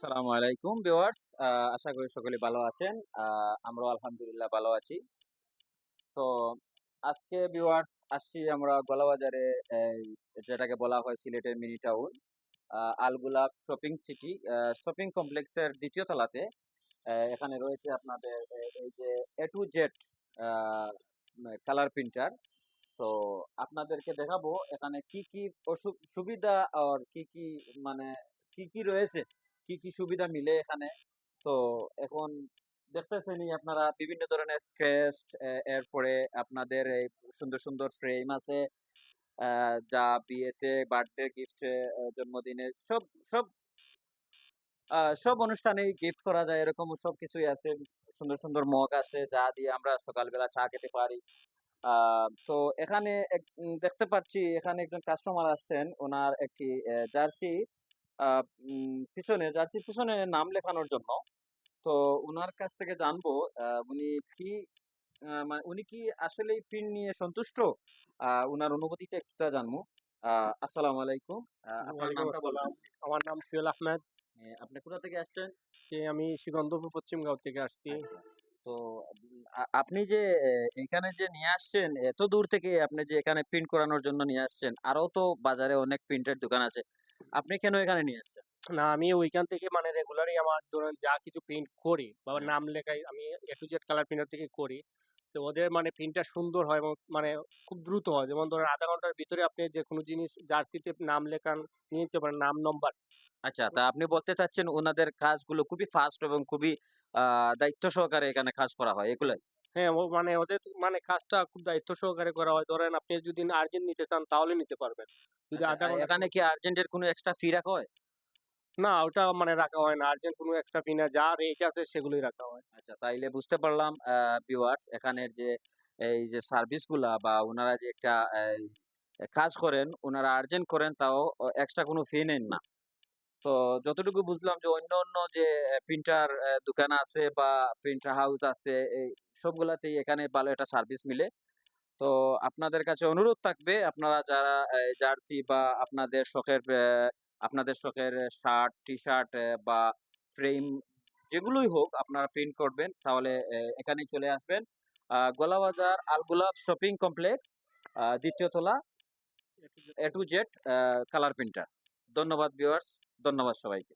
আসসালামু আলাইকুম ভিউয়ার্স। আশা করি সকলে ভালো আছেন। আহ, আমরাও আলহামদুলিল্লাহ ভালো আছি। তো আজকে ভিউয়ার্স আসছি আমরা গোলাবাজারে যেটাকে বলা হয় সিলেটের mini town Algulab shopping city shopping কমপ্লেক্সের দ্বিতীয় তলাতে। এখানে রয়েছে আপনাদের এই যে A to Z colour printer. তো আপনাদেরকে দেখাবো এখানে কি কি সুবিধা আর কি কি মানে কি কি রয়েছে। কি কি সুবিধা মিলে এখানে? তো এখন দেখতেছেনই আপনারা বিভিন্ন ধরনের ক্রেস্ট এরপরে আপনাদের এই সুন্দর সুন্দর ফ্রেম আছে। যা বিয়েতে বার্থডে গিফট জন্মদিনে সব সব সব অনুষ্ঠানেই গিফট করা যায়, এরকম সব কিছুই আছে। সুন্দর সুন্দর মগ আছে, যা দিয়ে আমরা সকালবেলা চা খেতে পারি। তো এখানে দেখতে পাচ্ছি, এখানে একজন কাস্টমার আসছেন, ওনার একটি জার্সি পিছনে জার্সির পিছনে নাম লেখানোর জন্য। তো ওনার কাছ থেকে জানব উনি কি মানে উনি কি আসলে পিন নিয়ে সন্তুষ্ট? ওনার অনুভূতিটা একটু জানব। আসসালামু আলাইকুম। আমার নাম সুয়েল আহমেদ। আপনি কোথা থেকে আসছেন? যে আমি সিকন্দপুর পশ্চিমগাঁও থেকে আসছি। আচ্ছা। তো আপনি যে এখানে যে নিয়ে আসছেন এত দূর থেকে আপনি যে এখানে প্রিন্ট করানোর জন্য নিয়ে আসছেন আরও তো বাজারে অনেক প্রিন্টের দোকান আছে। আপনি কেন এখানে নিয়ে আসছেন? না আমি ওইখান থেকে মানে রেগুলারই আমার ধরেন যা কিছু প্রিন্ট করি বা। নাম লেখাই আমি A to Z colour printer থেকে করি। তো ওদের মানে প্রিন্টটা সুন্দর হয় এবং মানে খুব দ্রুত হয়। যেমন ধরেন আধা ঘণ্টার ভিতরে আপনি যে কোনো জিনিস জার্সিতে নাম লেখান নিয়ে নিতে পারেন নাম নম্বর আচ্ছা তা আপনি বলতে চাচ্ছেন ওনাদের কাজগুলো খুবই ফাস্ট এবং খুবই আহ, দায়িত্ব সহকারে এখানে কাজ করা হয় এগুলাই? হ্যাঁ ও মানে ওদের মানে কাজটা খুব দায়িত্ব সহকারে করা হয়। ধরেন আপনি যদি আর্জেন্ট নিতে চান তাহলে নিতে পারবেন। যদি আচ্ছা, আধা ঘণ্টা এখানে কি আর্জেন্টের কোনো এক্সট্রা ফি রাখা হয়? না ওটা মানে রাখা হয় না। আর্জেন্ট কোনো এক্সট্রা ফি না। যা রেট আছে সেগুলোই রাখা হয়। আচ্ছা তাইলে বুঝতে পারলাম ভিউয়ার্স এখানের যে এই যে সার্ভিসগুলা বা ওনারা যে একটা কাজ করেন ওনারা আর্জেন্ট করেন তাও এক্সট্রা কোনো ফি নেন না। তো যতটুকু বুঝলাম যে অন্য অন্য যে প্রিন্টার দোকান আছে বা প্রিন্টার হাউস আছে এই সবগুলাতেই এখানে ভালো একটা সার্ভিস মিলে। তো আপনাদের কাছে অনুরোধ থাকবে আপনারা যারা জার্সি বা আপনাদের শখের আপনাদের শখের শার্ট টি শার্ট বা ফ্রেম যেগুলোই হোক আপনারা প্রিন্ট করবেন তাহলে এখানেই চলে আসবেন। গোলাবাজার আল গোলাপ শপিং কমপ্লেক্স আহ, দ্বিতীয় তলা A to Z colour printer ধন্যবাদ ভিউয়ার্স ধন্যবাদ সবাইকে।